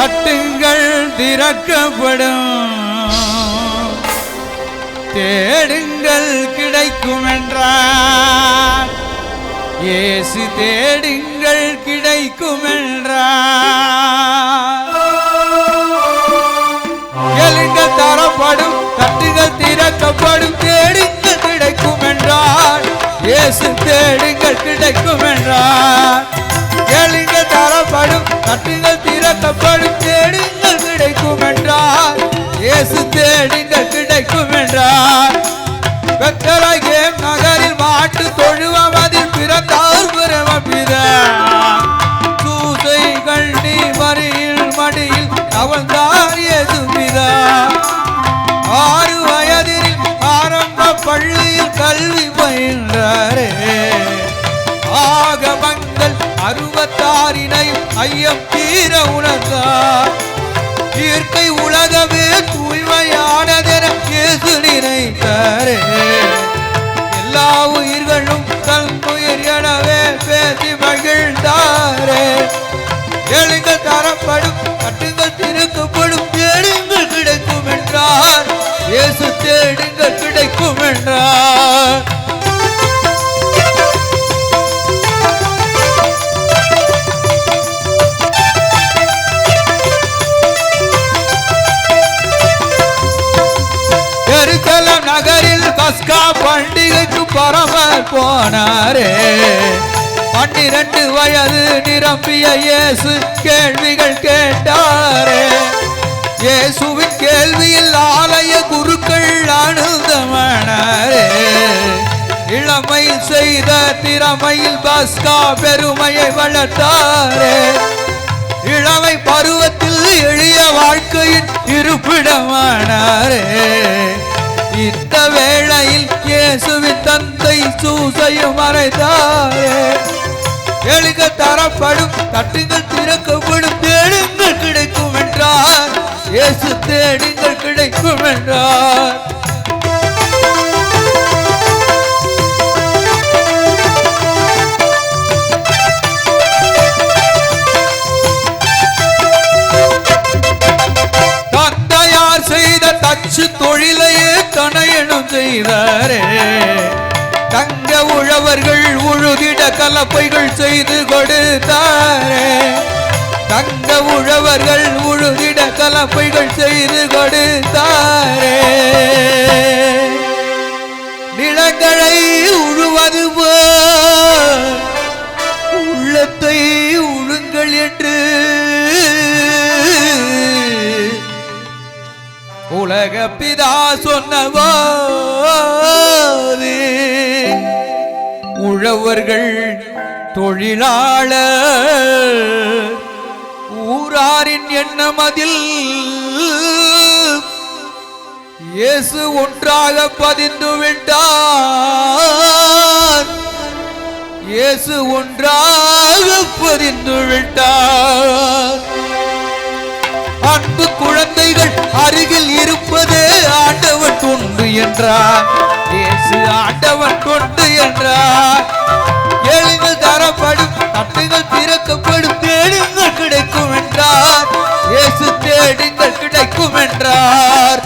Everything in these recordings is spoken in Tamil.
தட்டுங்கள் திறக்கப்படும். தேடுங்கள் கிடைக்கும் என்றார் இயேசு தேடுங்கள் கிடைக்கும் என்றார் எழுங்கள் தரப்படும் தட்டுகள் திறக்கப்படும் தேடுங்கள் கிடைக்கும் என்றார் இயேசு தேடுங்கள் கிடைக்கும் என்றார் எழுங்கள் தரப்படும் தட்டுகள் திறக்கப்படும் தேடுங்கள் கிடைக்கும் என்றார் இயேசு தேடுங்கள் கிடைக்கும் என்றார் பெத்தரகே நகரில் மாட்டு தொழுவம் அதில் பிறந்தார் பிரமபிதான் தூசை கண்ணி மறியில் மடியில் அவள்தான் எதுமிதா ஆறு வயதில் ஆரம்ப பள்ளியில் கல்வி பயின்றாரே. ஆகமங்கள் அறுபத்தாறினையும் ஐயம் தீர உணர்ந்தார் இயற்கை உலகமே தூய்மையானதென இயேசு நினைத்தாரே. எல்லா உயிர்களும் தன் உயிர் எனவே பேசி மகிழ்ந்தாரே. ஏழுங்கள் தரப்படும் கட்டுங்கள் திருக்கப்படும் தேடுங்கள் கிடைக்கும் என்றார். இயேசு தேடுங்கள் கிடைக்கும் என்றார். பாஸ்கா பண்டிகைக்கு பரமர் போனாரே. பன்னிரண்டு வயது நிரம்பிய இயேசு கேள்விகள் கேட்டாரே. இயேசுவின் கேள்வியில் ஆலய குருக்கள் அனுந்தமானாரே இளமை செய்த திறமையில் பாஸ்கா பெருமையை வளர்த்தாரே. இளமை பருவத்தில் எளிய வாழ்க்கையின் இருப்பிடமானாரே. இந்த வேளையில் இயேசுவின் தந்தை சூசையும் மறைந்தாரே. எழுக தரப்படும் தட்டுங்கள் திறக்கப்படும் தேடுங்கள் கிடைக்கும் என்றார். இயேசு தேடுங்கள் கிடைக்கும் என்றார். தொழிலையே செய்தாரே. தங்க உழவர்கள் உழுதிட கலப்பைகள் செய்து கொடுத்தாரே. தங்க உழவர்கள் உழுதிட கலப்பைகள் செய்து கொடுத்தாரே. நிலங்களை உழுவது உழவர்கள் தொழிலாளர். ஊராரின் எண்ணம் அதில் இயேசு ஒன்றாக பதிந்து விட்டார். இயேசு ஒன்றாக பதிந்து விட்டார். அன்பு குழந்தைகள் அருகில் இருப்பதே ஆண்டவன் ஒன்று என்றார். இயேசு ஆண்டவன் கொண்டு என்றார். எளிகள் தரப்படும் தட்டுகள் திறக்கப்படும் தேடுங்கள் கிடைக்கும் என்றார். இயேசு தேடுங்கள் கிடைக்கும் என்றார்.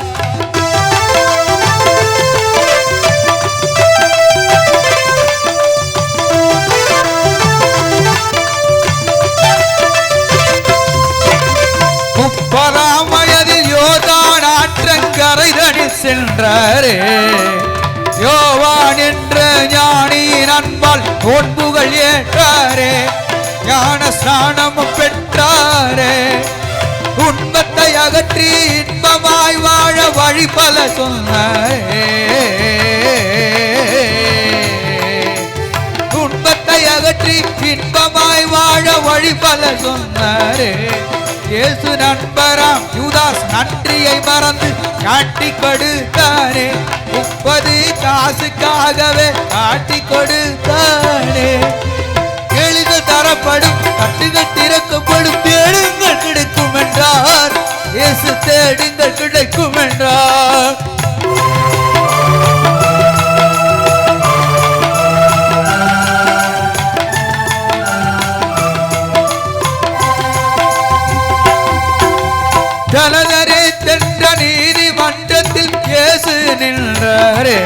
முப்பதாம் வயதில் யோதான் ஆற்றங்கரை தடி சென்றாரே. யோவான் என்ற ஞானி நண்பால் நோன்புகள் ஏற்றாரே ஞான ஸ்நானம் பெற்றாரே. துன்பத்தை அகற்றி இன்பமாய் வாழ வழி பல சொன்னாரே. துன்பத்தை அகற்றி இன்பமாய் வாழ வழி பல சொன்னாரே. இயேசு நண்பராம். யூதாஸ் நன்றியை மறந்து காட்டி கொடுத்தானே முப்பது காசுக்காகவே காட்டி கொடுத்தானே எளிதில் தரப்படும் தட்டுகள் நின்றாரே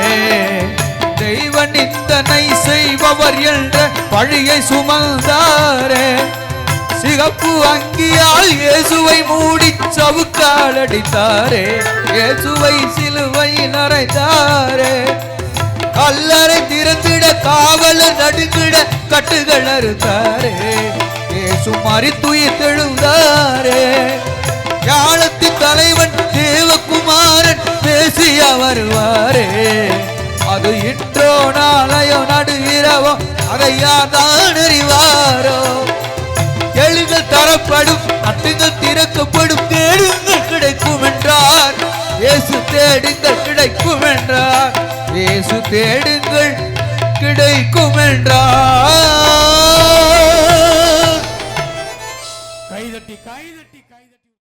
தெய்வ நிந்தனை செய்பவர் என்ற பழியை சுமந்தாரே. சிகப்பு அங்கியால் இயேசுவை மூடி சவுக்கால் அடித்தாரே இயேசுவை சிலுவை நரைத்தாரே. கல்லறை திறந்திட காவலர் நடுங்கிட கட்டுகள் அறுத்தாரே. இயேசு மறித்துயிர் தெழுந்தாரே. ஞானத்தின் தலைவன் தேவகுமாரன் பேசிய வருவாரே. அது இன்றோ நாளையோ நடு இரவோ அதை யார்தான் அறிவாரோ. எழுங்கள் தரப்படும் தட்டுங்கள் திறக்கப்படும் தேடுங்கள் கிடைக்கும் என்றார் இயேசு தேடுங்கள் கிடைக்கும் என்றார் இயேசு தேடுங்கள் கிடைக்கும் என்றார் கைதட்டி கைதட்டி